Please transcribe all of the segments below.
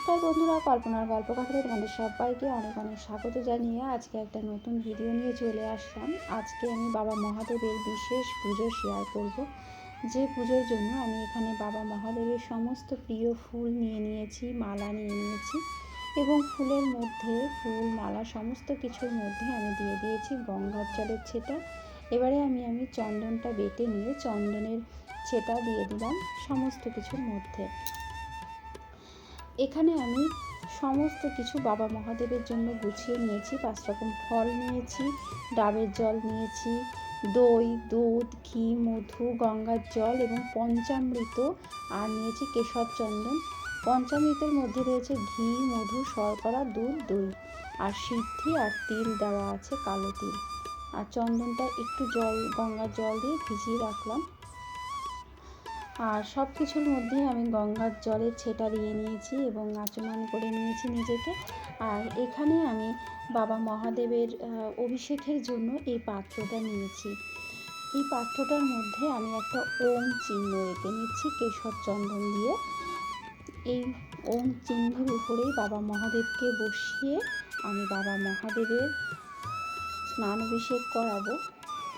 নমস্কার বন্ধুরা, কল্পনার গল্প কথাতে তোমাদের সবাইকে অনেক অনেক স্বাগত জানিয়ে আজকে একটা নতুন ভিডিও নিয়ে চলে আসলাম। আজকে আমি বাবা মহাদেবের বিশেষ পুজো শেয়ার করব। যে পুজোর জন্য আমি এখানে বাবা মহাদেবের সমস্ত প্রিয় ফুল নিয়ে নিয়েছি, মালা নিয়ে নিয়েছি এবং ফুলের মধ্যে, ফুল, মালা সমস্ত কিছুর মধ্যে আমি দিয়ে দিয়েছি গঙ্গার জলের ছেটা। এবারে আমি আমি চন্দনটা বেটে নিয়ে চন্দনের ছেটা দিয়ে দিলাম সমস্ত কিছুর মধ্যে। এখানে আমি সমস্ত কিছু বাবা মহাদেবের জন্য গুছিয়ে নিয়েছি, পাঁচ রকম ফল নিয়েছি, ডাবের জল নিয়েছি, দই, দুধ, ঘি, মধু, গঙ্গার জল এবং পঞ্চামৃত আর নিয়েছি কেশর চন্দন পঞ্চামৃতের মধ্যে রয়েছে ঘি, মধু, শর্করা, দুধ, দই আর সিদ্ধি আর তিল দেওয়া আছে কালো তিল। আর চন্দনটা একটু জল, গঙ্গার জল দিয়ে ভিজিয়ে রাখলাম। আর সব কিছুর মধ্যে আমি গঙ্গার জলের ছেটা দিয়ে নিয়েছি এবং আচমন করে নিয়েছি নিজেকে। আর এখানে আমি বাবা মহাদেবের অভিষেকের জন্য এই পাত্রটা নিয়েছি। এই পাত্রটার মধ্যে আমি একটা ওম চিহ্ন এঁকে নিচ্ছি কেশর চন্দন দিয়ে। এই ওম চিহ্নের উপরেই বাবা মহাদেবকে বসিয়ে আমি বাবা মহাদেবের স্নান অভিষেক করাবো।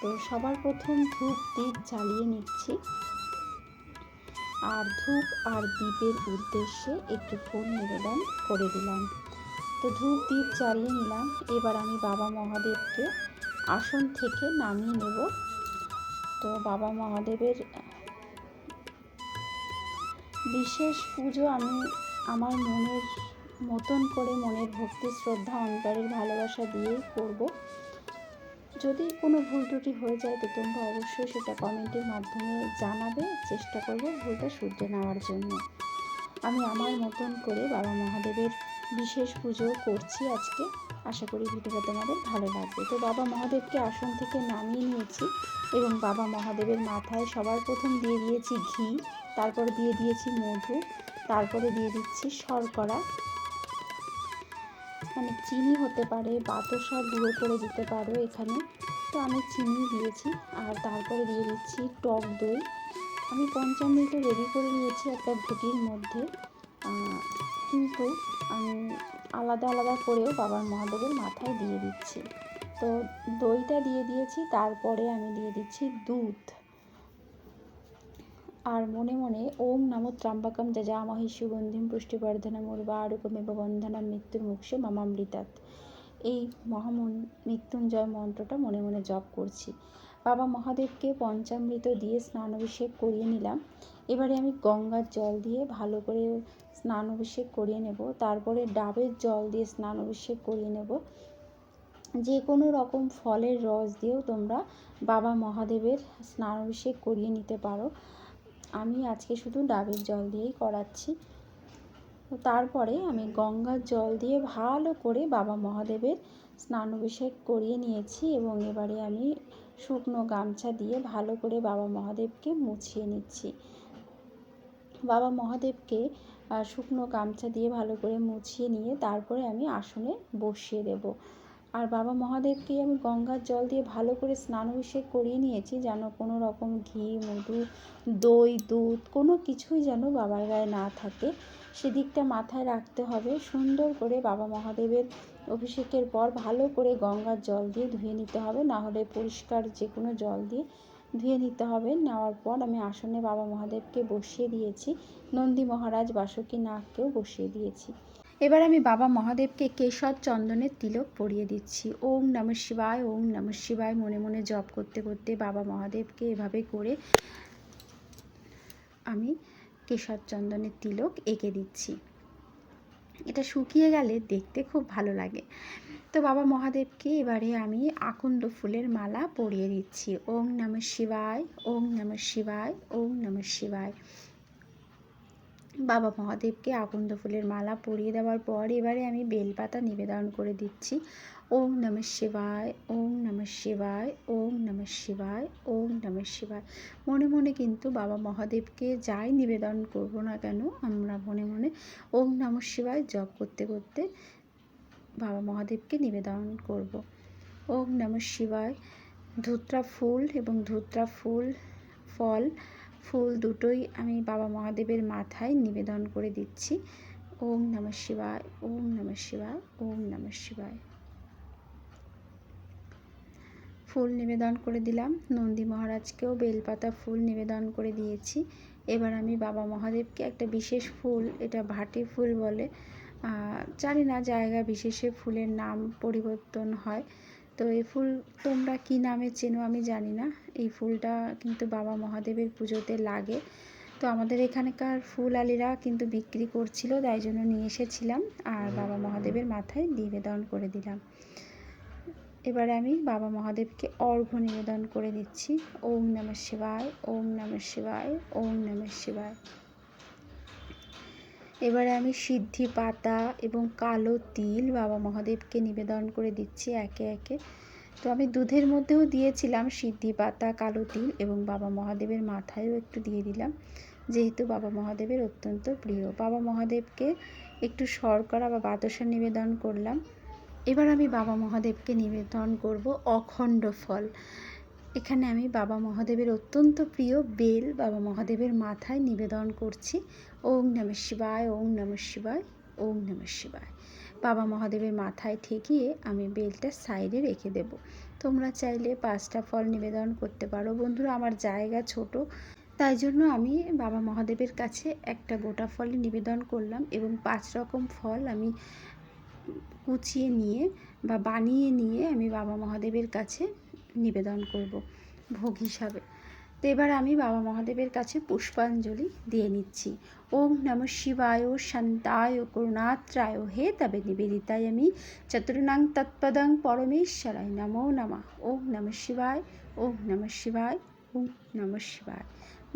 তো সবার প্রথম ধূপ দ্বীপ জ্বালিয়ে নিচ্ছি। আর ধূপ আর দ্বীপের উদ্দেশ্যে একটু ফুল নিবেদন করে দিলাম। তো ধূপ, দ্বীপ জ্বালিয়ে নিলাম। এবার আমি বাবা মহাদেবকে আসন থেকে নামিয়ে নেব। তো বাবা মহাদেবের বিশেষ পুজো আমি আমার মনের মতন করে, মনের ভক্তি, শ্রদ্ধা অন্তরের ভালোবাসা দিয়েই করব। যদি কোনো ভুল ত্রুটি হয়ে যায়, তো তোমরা অবশ্যই সেটা কমেন্টের মাধ্যমে জানাবে। চেষ্টা করব ভুলটা শুধরে নেওয়ার জন্য। আমি আমার মতন করে বাবা মহাদেবের বিশেষ পুজো করছি আজকে। আশা করি ভিডিওটা তোমাদের ভালো লাগবে। তো বাবা মহাদেবকে আসন থেকে নামিয়ে নিয়েছি এবং বাবা মহাদেবের মাথায় সবার প্রথম দিয়ে দিয়েছি ঘি, তারপর দিয়ে দিয়েছি মধু, তারপরে দিয়ে দিচ্ছি শর্করা। মানে চিনি হতে পারে বাতাসা গুঁড়ো করে দিতে পারো এখানে। তো আমি চিনি দিয়েছি আর তারপরে দিয়ে দিচ্ছি টক দই। আমি পঞ্চামৃত রেডি করে নিয়েছি একটা ঘুটির মধ্যে। কিন্তু আমি আলাদা আলাদা করেও বাবার মহাদেবের মাথায় দিয়ে দিচ্ছি। তো দইটা দিয়ে দিয়েছি, তারপরে আমি দিয়ে দিচ্ছি দুধ। আর মনে মনে ওম নমো ত্রাম্বাকম যজামহি সুগন্ধিম পুষ্টিবর্ধনম উর্বারুকমেব বন্ধনম মৃত্যুর মুক্ষে মামামৃতাৎ। এই মহামন, মৃত্যুঞ্জয় মন্ত্রটা মনে মনে জপ করছি। বাবা মহাদেবকে পঞ্চামৃত দিয়ে স্নান অভিষেক করিয়ে নিলাম। এবারে আমি গঙ্গার জল দিয়ে ভালো করে স্নান অভিষেক করিয়ে নেব। তারপরে ডাবের জল দিয়ে স্নান অভিষেক করিয়ে নেব। যে কোনো রকম ফলের রস দিয়েও তোমরা বাবা মহাদেবের স্নান অভিষেক করিয়ে নিতে পারো। আমি আজকে শুধু ডাবের জল দিয়েই করাচ্ছি। তারপরে আমি গঙ্গার জল দিয়ে ভালো করে বাবা মহাদেবের স্নান অভিষেক করিয়ে নিয়েছি এবং এবারে আমি শুকনো গামছা দিয়ে ভালো করে বাবা মহাদেবকে মুছিয়ে নিচ্ছি। বাবা মহাদেবকে শুকনো গামছা দিয়ে ভালো করে মুছিয়ে নিয়ে তারপরে আমি আসনে বসিয়ে দেব। আর বাবা মহাদেবকে আমি গঙ্গার জল দিয়ে ভালো করে স্নান অভিষেক করিয়ে নিয়েছি, যেন কোনো রকম ঘি, মধু, দই, দুধ, কোনো কিছুই যেন বাবার গায়ে না থাকে। সেদিকটা মাথায় রাখতে হবে। সুন্দর করে বাবা মহাদেবের অভিষেকের পর ভালো করে গঙ্গার জল দিয়ে ধুয়ে নিতে হবে। না হলে পরিষ্কার যে কোনো জল দিয়ে ধুয়ে নিতে হবে। নেওয়ার পর আমি আসনে বাবা মহাদেবকে বসিয়ে দিয়েছি। নন্দী মহারাজ বাসুকী নাগকেও বসিয়ে দিয়েছি। এবার আমি বাবা মহাদেবকে কেশর চন্দনের তিলক পরিয়ে দিচ্ছি। ওম নম শিবায়, ওম নম শিবায় মনে মনে জপ করতে করতে বাবা মহাদেবকে এভাবে করে আমি কেশর চন্দনের তিলক এঁকে দিচ্ছি। এটা শুকিয়ে গেলে দেখতে খুব ভালো লাগে। তো বাবা মহাদেবকে এবারে আমি আকন্দ ফুলের মালা পরিয়ে দিচ্ছি। ওম নম শিবায়, ওম নম শিবায়, ওম নম শিবায়। বাবা মহাদেবকে আকন্দ ফুলের মালা পরিয়ে দেওয়ার পর এবারে আমি বেলপাতা নিবেদন করে দিচ্ছি। ওম নম শিবায়, ওম নম শিবায়, ওম নম শিবায়, ওম নম শিবায়। মনে মনে কিন্তু বাবা মহাদেবকে যাই নিবেদন করব না কেন, আমরা মনে মনে ওম নম শিবায় জপ করতে করতে বাবা মহাদেবকে নিবেদন করব। ওম নম শিবায়, ধুত্রা ফুল এবং ধুত্রা ফুল, ফল ফুল দুটোই আমি বাবা মহাদেবের মাথায় নিবেদন করে দিচ্ছি। ওম নমঃ শিবায়, ওম নমঃ শিবায়, ওম নমঃ শিবায়। ফুল নিবেদন করে দিলাম। নন্দী মহারাজকেও বেলপাতা ফুল নিবেদন করে দিয়েছি। এবার আমি বাবা মহাদেবকে একটা বিশেষ ফুল, এটা ভাটি ফুল বলে জানি না জায়গা বিশেষে ফুলের নাম পরিবর্তন হয়। তো এই ফুল তোমরা কি নামে চেনো আমি জানি না। এই ফুলটা কিন্তু বাবা মহাদেবের পুজোতে লাগে। তো আমাদের এখানকার ফুল আলিরা কিন্তু বিক্রি করছিল তাই জন্য নিয়ে এসেছিলাম আর বাবা মহাদেবের মাথায় নিবেদন করে দিলাম। এবারে আমি বাবা মহাদেবকে অর্ঘ্য নিবেদন করে দিচ্ছি। ওম নম শিবায় ওম নম শিবায় ওম নম শিবায়। এবারে আমি সিদ্ধি পাতা এবং কালো তিল বাবা মহাদেবকে নিবেদন করে দিচ্ছি একে একে। তো আমি দুধের মধ্যেও দিয়েছিলাম সিদ্ধি পাতা, কালো তিল এবং বাবা মহাদেবের মাথায়ও একটু দিয়ে দিলাম। যেহেতু বাবা মহাদেবের অত্যন্ত প্রিয়, বাবা মহাদেবকে একটু শর্করা বা বাতাসা নিবেদন করলাম। এবার আমি বাবা মহাদেবকে নিবেদন করব অখণ্ড ফল। এখানে আমি বাবা মহাদেবের অত্যন্ত প্রিয় বেল বাবা মহাদেবের মাথায় নিবেদন করছি। ওং নম শিবায় ওং নম শিবায় ওং নম শিবায়। বাবা মহাদেবের মাথায় ঠেকিয়ে আমি বেলটা সাইডে রেখে দেব। তোমরা চাইলে পাঁচটা ফল নিবেদন করতে পারো। বন্ধুরা, আমার জায়গা ছোট, তাই জন্য আমি বাবা মহাদেবের কাছে একটা গোটা ফলই নিবেদন করলাম এবং পাঁচ রকম ফল আমি কুচিয়ে নিয়ে বা বানিয়ে নিয়ে আমি বাবা মহাদেবের কাছে নিবেদন করব ভোগ হিসাবে। তো এবার আমি বাবা মহাদেবের কাছে পুষ্পাঞ্জলি দিয়ে নিচ্ছি। ওম নম শিবায় শান্তায় করুণাত্রায়। হে তবে নিবেদিতায় আমি চতুর্ণাং তৎপদং পরমেশ্বরায় নমো নমা। ওম নম শিবায়, ওম নম শিবায়, ওম নম শিবায়।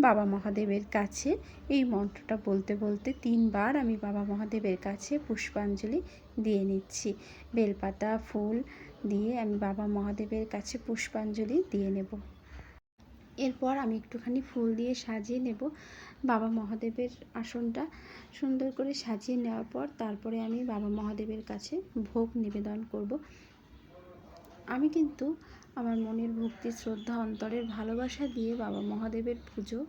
বাবা মহাদেবের কাছে এই মন্ত্রটা বলতে বলতে তিনবার আমি বাবা মহাদেবের কাছে পুষ্পাঞ্জলি দিয়ে নিচ্ছি। বেলপাতা, ফুল দিয়ে আমি বাবা মহাদেবের কাছে পুষ্পাঞ্জলি দিয়ে নেব। এরপর আমি একটুখানি ফুল দিয়ে সাজিয়ে নেব। বাবা মহাদেবের আসনটা সুন্দর করে সাজিয়ে নেওয়ার পর তারপরে আমি বাবা মহাদেবের কাছে ভোগ নিবেদন করব। আমি কিন্তু আমার মনের ভক্তি, শ্রদ্ধা, অন্তরের ভালোবাসা দিয়ে বাবা মহাদেবের পুজো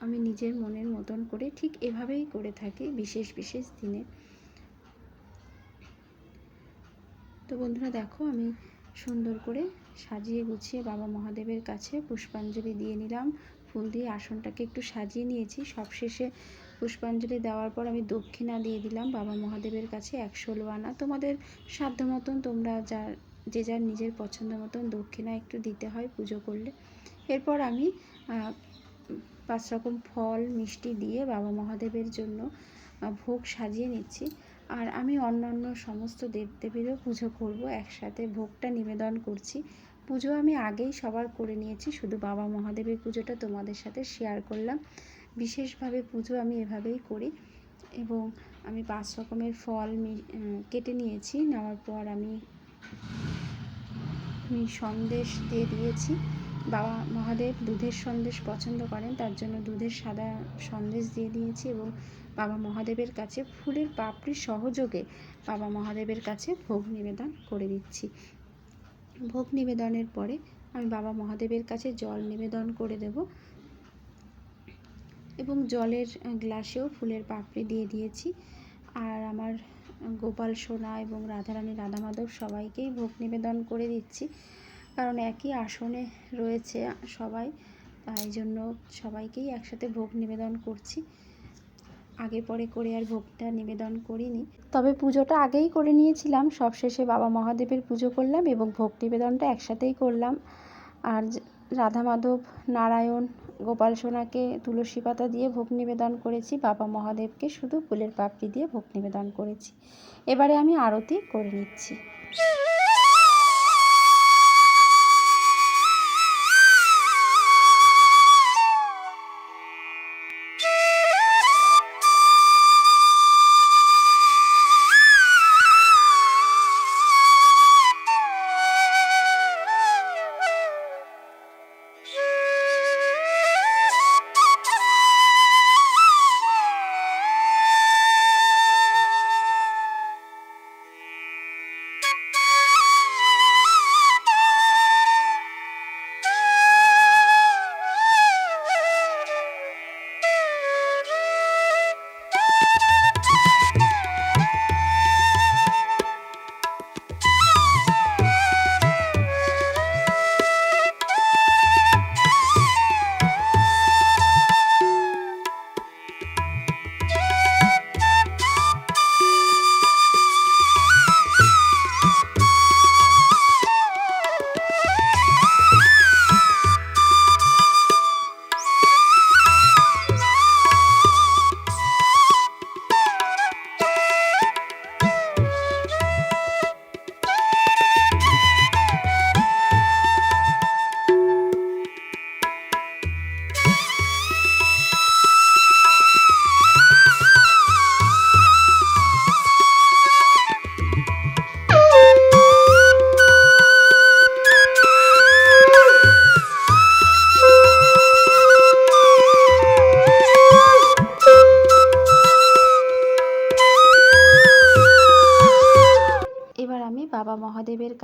আমি নিজের মনের মতন করে ঠিক এভাবেই করে থাকি বিশেষ বিশেষ দিনে। তো বন্ধুরা দেখো, আমি সুন্দর করে সাজিয়ে গুছিয়ে বাবা মহাদেবের কাছে পুষ্পাঞ্জলি দিয়ে নিলাম। ফুল দিয়ে আসনটাকে একটু সাজিয়ে নিয়েছি। সবশেষে পুষ্পাঞ্জলি দেওয়ার পর আমি দক্ষিণা দিয়ে দিলাম বাবা মহাদেবের কাছে একশো আনা তোমাদের সাধ্য মতন তোমরা যা, যে যার নিজের পছন্দ মতন দক্ষিণা একটু দিতে হয় পুজো করলে। এরপর আমি পাঁচ রকম ফল, মিষ্টি দিয়ে বাবা মহাদেবের জন্য ভোগ সাজিয়ে নিচ্ছি। আর আমি অন্যান্য সমস্ত দেবদেবীরও পুজো করব, একসাথে ভোগটা নিবেদন করছি। পুজো আমি আগেই সবার করে নিয়েছি, শুধু বাবা মহাদেবের পুজোটা তোমাদের সাথে শেয়ার করলাম। বিশেষভাবে পুজো আমি এভাবেই করি এবং আমি পাঁচ রকমের ফল কেটে নিয়েছি, নেওয়ার পর আমি আমি সন্দেশ দিয়ে দিয়েছি। বাবা মহাদেব দুধের সন্দেশ পছন্দ করেন, তার জন্য দুধের সাদা সন্দেশ দিয়ে দিয়েছি এবং বাবা মহাদেবের কাছে ফুলের পাপড়ি সহযোগে বাবা মহাদেবের কাছে ভোগ নিবেদন করে দিচ্ছি। ভোগ নিবেদনের পরে আমি বাবা মহাদেবের কাছে জল নিবেদন করে দেব এবং জলের গ্লাসেও ফুলের পাপড়ি দিয়ে দিয়েছি। আর আমার গোপাল সোনা এবং রাধারানী রাধা মাধব সবাইকেই ভোগ নিবেদন করে দিচ্ছি। কারণ একই আসনে রয়েছে সবাই, তাই জন্য সবাইকেই একসাথে ভোগ নিবেদন করছি। আগে পরে করে আর ভোগটা নিবেদন করিনি। তবে পুজোটা আগেই করে নিয়েছিলাম। সবশেষে বাবা মহাদেবের পুজো করলাম এবং ভোগ নিবেদনটা একসাথেই করলাম। আর রাধা মাধব নারায়ণ, গোপাল সোনাকে তুলসী পাতা দিয়ে ভোগ নিবেদন করেছি। বাবা মহাদেবকে শুধু ফুলের পাপড়ি দিয়ে ভোগ নিবেদন করেছি। এবারে আমি আরতি করে নিচ্ছি।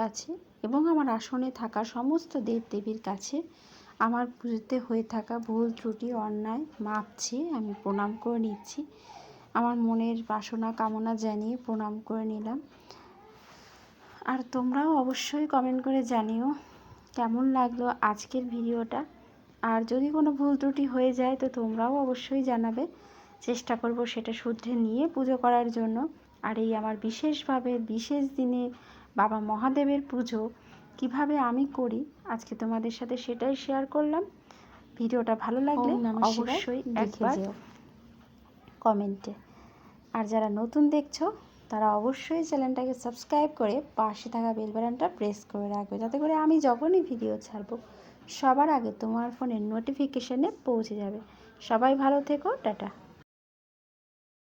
কাছে এবং আমার আসনে থাকা সমস্ত দেব দেবীর কাছে আমার পুজোতে হয়ে থাকা ভুল ত্রুটি, অন্যায় মাপ চেয়ে আমি প্রণাম করে নিচ্ছি। আমার মনের বাসনা কামনা জানিয়ে প্রণাম করে নিলাম। আর তোমরাও অবশ্যই কমেন্ট করে জানিও কেমন লাগল আজকের ভিডিওটা। আর যদি কোনো ভুল ত্রুটি হয়ে যায় তো তোমরাও অবশ্যই জানাবে। চেষ্টা করব সেটা শুদ্ধে নিয়ে পুজো করার জন্য। আর এই আমার বিশেষভাবে, বিশেষ দিনে বাবা মহাদেবের পুজো কীভাবে আমি করি আজকে তোমাদের সাথে সেটাই শেয়ার করলাম। ভিডিওটা ভালো লাগলে অবশ্যই একবার কমেন্টে। আর যারা নতুন দেখছ তারা অবশ্যই চ্যানেলটাকে সাবস্ক্রাইব করে পাশে থাকা বেল বাটনটা প্রেস করে রাখবে। যাতে করে আমি যখনই ভিডিও ছাড়বো সবার আগে তোমার ফোনের নোটিফিকেশানে পৌঁছে যাবে। সবাই ভালো থেকো টাটা।